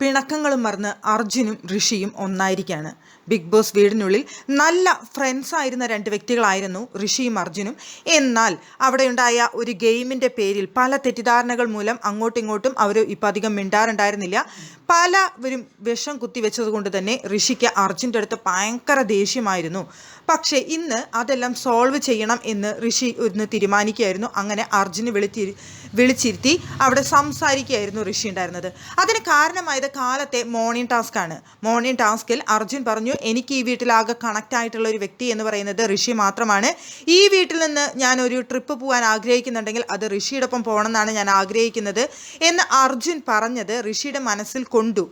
പിണക്കങ്ങളും മറന്ന് അർജുനും ഋഷിയും ഒന്നായിരിക്കുകയാണ് big boss വീടിനുള്ളിൽ നല്ല ഫ്രണ്ട്സ് ആയിരുന്ന രണ്ട് വ്യക്തികളായിരുന്നു ഋഷിയും അർജുനും. എന്നാൽ അവിടെയുണ്ടായ ഒരു ഗെയിമിന്റെ പേരിൽ പല തെറ്റിദ്ധാരണകൾ മൂലം അങ്ങോട്ടും ഇങ്ങോട്ടും അവർ ഇപ്പം അധികം മിണ്ടാറുണ്ടായിരുന്നില്ല. പലവരും വിഷം കുത്തിവെച്ചത് കൊണ്ട് തന്നെ ഋഷിക്ക് അർജുന്റെ അടുത്ത് ഭയങ്കര ദേഷ്യമായിരുന്നു. പക്ഷേ ഇന്ന് അതെല്ലാം സോൾവ് ചെയ്യണം എന്ന് ഋഷി ഒന്ന് തീരുമാനിക്കുകയായിരുന്നു. അങ്ങനെ അർജുന് വിളിത്തി വിളിച്ചിരുത്തി അവിടെ സംസാരിക്കുകയായിരുന്നു ഋഷി ഉണ്ടായിരുന്നത്. അതിന് കാരണമായത് കാലത്തെ മോർണിംഗ് ടാസ്ക് ആണ്. മോർണിംഗ് ടാസ്കിൽ അർജുൻ പറഞ്ഞു എനിക്ക് ഈ വീട്ടിലാകെ കണക്റ്റ് ആയിട്ടുള്ള ഒരു വ്യക്തി എന്ന് പറയുന്നത് ഋഷി മാത്രമാണ്. ഈ വീട്ടിൽ നിന്ന് ഞാൻ ഒരു ട്രിപ്പ് പോകാൻ ആഗ്രഹിക്കുന്നുണ്ടെങ്കിൽ അത് ഋഷിയുടെ ഒപ്പം പോകണമെന്നാണ് ഞാൻ ആഗ്രഹിക്കുന്നത് എന്ന് അർജുൻ പറഞ്ഞത് ഋഷിയുടെ മനസ്സിൽ കൊണ്ടു.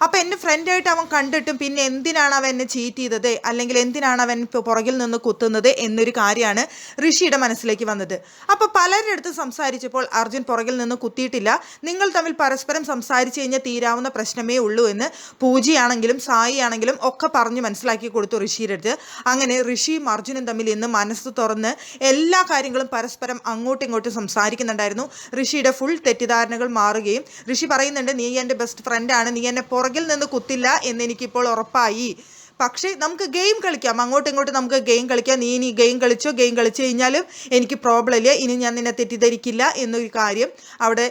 അപ്പം എന്റെ ഫ്രണ്ടായിട്ട് അവൻ കണ്ടിട്ടും പിന്നെ എന്തിനാണ് അവൻ എന്നെ ചീറ്റ് ചെയ്തത്? അല്ലെങ്കിൽ എന്തിനാണ് അവൻ പുറകിൽ നിന്ന് കുത്തുന്നത് എന്നൊരു കാര്യമാണ് ഋഷിയുടെ മനസ്സിലേക്ക് വന്നത്. അപ്പോൾ പലരുടെ അടുത്ത് സംസാരിച്ചപ്പോൾ അർജുൻ പുറകിൽ നിന്ന് കുത്തിയിട്ടില്ല. നിങ്ങൾ തമ്മിൽ പരസ്പരം സംസാരിച്ചു കഴിഞ്ഞാൽ തീരാവുന്ന പ്രശ്നമേ ഉള്ളൂ എന്ന് പൂജയാണെങ്കിലും സായി ആണെങ്കിലും ഒക്കെ പറഞ്ഞ് മനസ്സിലാക്കി കൊടുത്തു ഋഷിയുടെ അടുത്ത്. അങ്ങനെ ഋഷിയും അർജുനും തമ്മിൽ ഇന്ന് മനസ്സ് തുറന്ന് എല്ലാ കാര്യങ്ങളും പരസ്പരം അങ്ങോട്ടും ഇങ്ങോട്ടും സംസാരിക്കുന്നുണ്ടായിരുന്നു. ഋഷിയുടെ ഫുൾ തെറ്റിദ്ധാരണകൾ മാറുകയും ഋഷി പറയുന്നുണ്ട് നീ എന്റെ ബെസ്റ്റ് ഫ്രണ്ടാണ് നീ എന്നെ പുറകിൽ നിന്ന് കുത്തില്ല എന്നെനിക്കിപ്പോൾ ഉറപ്പായി. പക്ഷേ നമുക്ക് ഗെയിം കളിക്കാം. അങ്ങോട്ടും ഇങ്ങോട്ടും നമുക്ക് ഗെയിം കളിക്കാം. നീ ഇനി ഗെയിം കളിച്ചോ? ഗെയിം കളിച്ചു കഴിഞ്ഞാലും എനിക്ക് പ്രോബ്ലം ഇല്ല. ഇനി ഞാൻ നിന്നെ തെറ്റിദ്ധരിക്കില്ല എന്നൊരു കാര്യം അവിടെ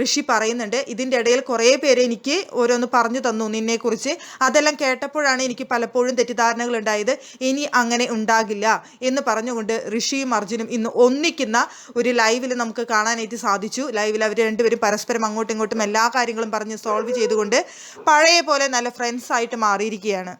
ഋഷി പറയുന്നുണ്ട്. ഇതിന്റെ ഇടയിൽ കുറേ പേര് എനിക്ക് ഓരോന്ന് പറഞ്ഞു തന്നു നിന്നെക്കുറിച്ച്. അതെല്ലാം കേട്ടപ്പോഴാണ് എനിക്ക് പലപ്പോഴും തെറ്റിദ്ധാരണകൾ ഉണ്ടായത്. ഇനി അങ്ങനെ ഉണ്ടാകില്ല എന്ന് പറഞ്ഞുകൊണ്ട് ഋഷിയും അർജുനും ഇന്ന് ഒന്നിക്കുന്ന ഒരു ലൈവിൽ നമുക്ക് കാണാനായിട്ട് സാധിച്ചു. ലൈവിൽ അവർ രണ്ടുപേരും പരസ്പരം അങ്ങോട്ടും ഇങ്ങോട്ടും എല്ലാ കാര്യങ്ങളും പറഞ്ഞ് സോൾവ് ചെയ്തുകൊണ്ട് പഴയ പോലെ നല്ല ഫ്രണ്ട്സായിട്ട് മാറിയിരിക്കുകയാണ്.